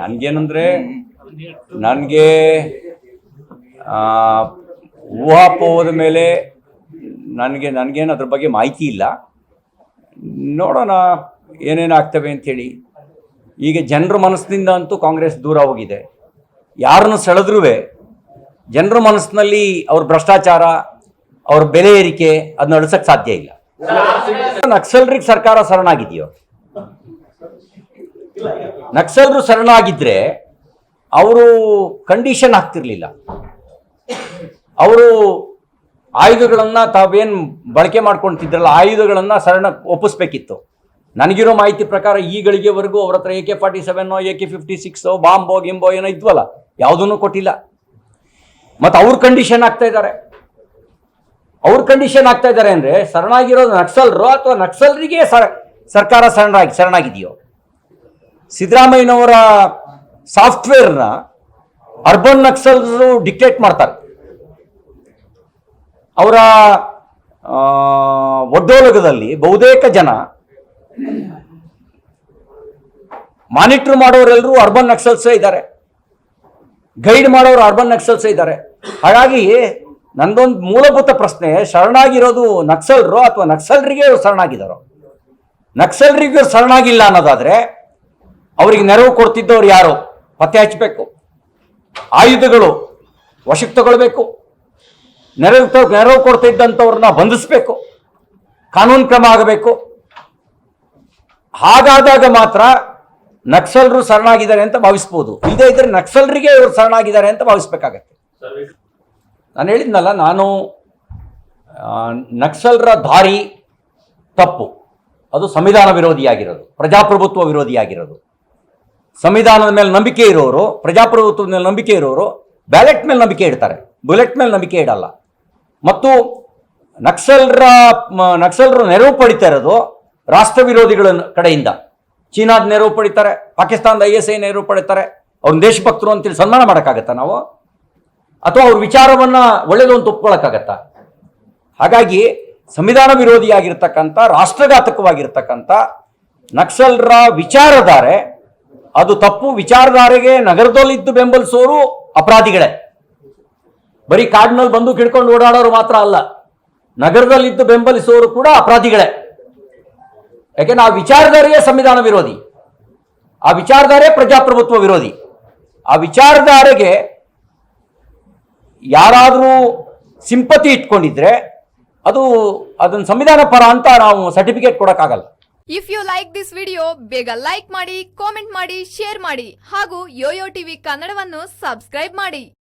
ನನಗೇನಂದ್ರೆ ನನಗೆ ಊಹಾಪೋಹದ ಮೇಲೆ ನನಗೆ, ನನಗೇನು ಅದ್ರ ಬಗ್ಗೆ ಮಾಹಿತಿ ಇಲ್ಲ. ನೋಡೋಣ ಏನೇನು ಆಗ್ತವೆ ಅಂಥೇಳಿ. ಈಗ ಜನರ ಮನಸ್ಸಿನಿಂದ ಅಂತೂ ಕಾಂಗ್ರೆಸ್ ದೂರ ಹೋಗಿದೆ. ಯಾರನ್ನು ಸೆಳೆದ್ರೂ ಜನರ ಮನಸ್ಸಿನಲ್ಲಿ ಅವ್ರ ಭ್ರಷ್ಟಾಚಾರ, ಅವ್ರ ಬೆಲೆ ಏರಿಕೆ ಅದನ್ನ ಅಳಿಸಕ್ಕೆ ಸಾಧ್ಯ ಇಲ್ಲ. ನಕ್ಸಲ್ರಿಗೆ ಸರ್ಕಾರ ಶರಣಾಗಿದೆಯೋ ನಕ್ಸಲರು ಶರಣಾಗಿದ್ರೆ ಅವರು ಕಂಡೀಷನ್ ಆಗ್ತಿರಲಿಲ್ಲ. ಅವರು ಆಯುಧಗಳನ್ನು ತಾವೇನು ಬಳಕೆ ಮಾಡ್ಕೊಳ್ತಿದ್ರಲ್ಲ ಆಯುಧಗಳನ್ನು ಸರಣ ಒಪ್ಪಿಸ್ಬೇಕಿತ್ತು. ನನಗಿರೋ ಮಾಹಿತಿ ಪ್ರಕಾರ ಈ ಗಳಿಗೆವರೆಗೂ ಅವ್ರ ಹತ್ರ ಎ ಕೆ ಫಾರ್ಟಿ ಸೆವೆನ್ನೋ ಎ ಕೆ ಫಿಫ್ಟಿ ಸಿಕ್ಸೋ ಬಾಂಬೋ ಗಿಂಬೋ ಏನೋ ಇದ್ವಲ್ಲ, ಯಾವುದನ್ನು ಕೊಟ್ಟಿಲ್ಲ. ಮತ್ತು ಅವ್ರ ಕಂಡೀಷನ್ ಆಗ್ತಾ ಇದ್ದಾರೆ ಅವ್ರ ಕಂಡೀಷನ್ ಆಗ್ತಾ ಇದ್ದಾರೆ ಅಂದರೆ ಶರಣಾಗಿರೋದು ನಕ್ಸಲ್ರು ಅಥವಾ ನಕ್ಸಲ್ರಿಗೆ ಸರ್ ಸರ್ಕಾರ ಶರಣಾಗಿ ಶರಣಾಗಿದೆಯೋ ಸಿದ್ದರಾಮಯ್ಯನವರ ಸಾಫ್ಟ್ವೇರ್ನ ಅರ್ಬನ್ ನಕ್ಸಲ್ರು ಡಿಕ್ಟೇಟ್ ಮಾಡ್ತಾರೆ. ಅವರ ಒಡ್ಡೋಲಗದಲ್ಲಿ ಬಹುತೇಕ ಜನ ಮಾನಿಟರ್ ಮಾಡೋರೆಲ್ಲರೂ ಅರ್ಬನ್ ನಕ್ಸಲ್ಸೇ ಇದ್ದಾರೆ. ಗೈಡ್ ಮಾಡೋರು ಅರ್ಬನ್ ನಕ್ಸಲ್ಸೇ ಇದ್ದಾರೆ. ಹಾಗಾಗಿ ನಂದೊಂದು ಮೂಲಭೂತ ಪ್ರಶ್ನೆ, ಶರಣಾಗಿರೋದು ನಕ್ಸಲ್ರು ಅಥವಾ ನಕ್ಸಲ್ರಿಗೆ ಶರಣಾಗಿದ್ದಾರೋ ನಕ್ಸಲ್ರಿಗೆ ಶರಣಾಗಿಲ್ಲ ಅನ್ನೋದಾದ್ರೆ ಅವರಿಗೆ ನೆರವು ಕೊಡ್ತಿದ್ದವ್ರು ಯಾರು? ಪತ್ತೆ ಹಚ್ಚಬೇಕು ಆಯುಧಗಳು ವಶಕ್ಕೆ ತಗೊಳ್ಬೇಕು. ನೆರವು ನೆರವು ಕೊಡ್ತಿದ್ದಂಥವ್ರನ್ನ ಬಂಧಿಸಬೇಕು. ಕಾನೂನು ಕ್ರಮ ಆಗಬೇಕು. ಹಾಗಾದಾಗ ಮಾತ್ರ ನಕ್ಸಲರು ಶರಣಾಗಿದ್ದಾರೆ ಅಂತ ಭಾವಿಸ್ಬೋದು. ಇಲ್ಲದೇ ಇದ್ರೆ ನಕ್ಸಲರಿಗೆ ಇವರು ಶರಣಾಗಿದ್ದಾರೆ ಅಂತ ಭಾವಿಸ್ಬೇಕಾಗತ್ತೆ. ನಾನು ಹೇಳಿದ್ನಲ್ಲ, ನಾನು ನಕ್ಸಲರ ದಾರಿ ತಪ್ಪು. ಅದು ಸಂವಿಧಾನ ವಿರೋಧಿಯಾಗಿರೋದು, ಪ್ರಜಾಪ್ರಭುತ್ವ ವಿರೋಧಿಯಾಗಿರೋದು. ಸಂವಿಧಾನದ ಮೇಲೆ ನಂಬಿಕೆ ಇರೋರು, ಪ್ರಜಾಪ್ರಭುತ್ವದ ಮೇಲೆ ನಂಬಿಕೆ ಇರೋರು ಬ್ಯಾಲೆಟ್ ಮೇಲೆ ನಂಬಿಕೆ ಇಡ್ತಾರೆ. ಬುಲೆಟ್ ಮೇಲೆ ನಂಬಿಕೆ ಇಡಲ್ಲ. ಮತ್ತು ನಕ್ಸಲ್ರ ನಕ್ಸಲರು ನೆರವು ಪಡಿತಾ ಇರೋದು ರಾಷ್ಟ್ರ ವಿರೋಧಿಗಳ ಕಡೆಯಿಂದ. ಚೀನಾದ ನೆರವು ಪಡಿತಾರೆ, ಪಾಕಿಸ್ತಾನದ ಐ ಎಸ್ ಐ ನೆರವು ಪಡಿತಾರೆ. ಅವ್ರನ್ನ ದೇಶಭಕ್ತರು ಅಂತೇಳಿ ಸನ್ಮಾನ ಮಾಡೋಕ್ಕಾಗತ್ತಾ ನಾವು? ಅಥವಾ ಅವ್ರ ವಿಚಾರವನ್ನು ಒಳ್ಳೇದು ಅಂತ ಒಪ್ಕೊಳ್ಳೋಕ್ಕಾಗತ್ತಾ ಹಾಗಾಗಿ ಸಂವಿಧಾನ ವಿರೋಧಿಯಾಗಿರ್ತಕ್ಕಂಥ, ರಾಷ್ಟ್ರಘಾತಕವಾಗಿರ್ತಕ್ಕಂಥ ನಕ್ಸಲರ ವಿಚಾರಧಾರೆ, ಅದು ತಪ್ಪು ವಿಚಾರಧಾರೆಗೆ ನಗರದಲ್ಲಿದ್ದು ಬೆಂಬಲಿಸೋರು ಅಪರಾಧಿಗಳೇ. ಬರೀ ಕಾಡಿನಲ್ಲಿ ಬಂದು ಕಿಡ್ಕೊಂಡು ಓಡಾಡೋರು ಮಾತ್ರ ಅಲ್ಲ, ನಗರದಲ್ಲಿದ್ದು ಬೆಂಬಲಿಸೋರು ಕೂಡ ಅಪರಾಧಿಗಳೇ. ಯಾಕೆ ಆ ವಿಚಾರಧಾರೆಯೇ ಸಂವಿಧಾನ ವಿರೋಧಿ, ಆ ವಿಚಾರಧಾರೆ ಪ್ರಜಾಪ್ರಭುತ್ವ ವಿರೋಧಿ. ಆ ವಿಚಾರಧಾರೆಗೆ ಯಾರಾದರೂ ಸಿಂಪತಿ ಇಟ್ಕೊಂಡಿದ್ರೆ ಅದು ಅದನ್ನ ಸಂವಿಧಾನ ಪರ ಅಂತ ನಾವು certificate ಕೊಡೋಕ್ಕಾಗಲ್ಲ. If you like this video ಬೇಗ ಲೈಕ್ ಮಾಡಿ ಕಾಮೆಂಟ್ ಮಾಡಿ ಶೇರ್ ಮಾಡಿ ಹಾಗೂ ಯೋಯೋ ಟಿವಿ ಕನ್ನಡವನ್ನು ಸಬ್ಸ್ಕ್ರೈಬ್ ಮಾಡಿ.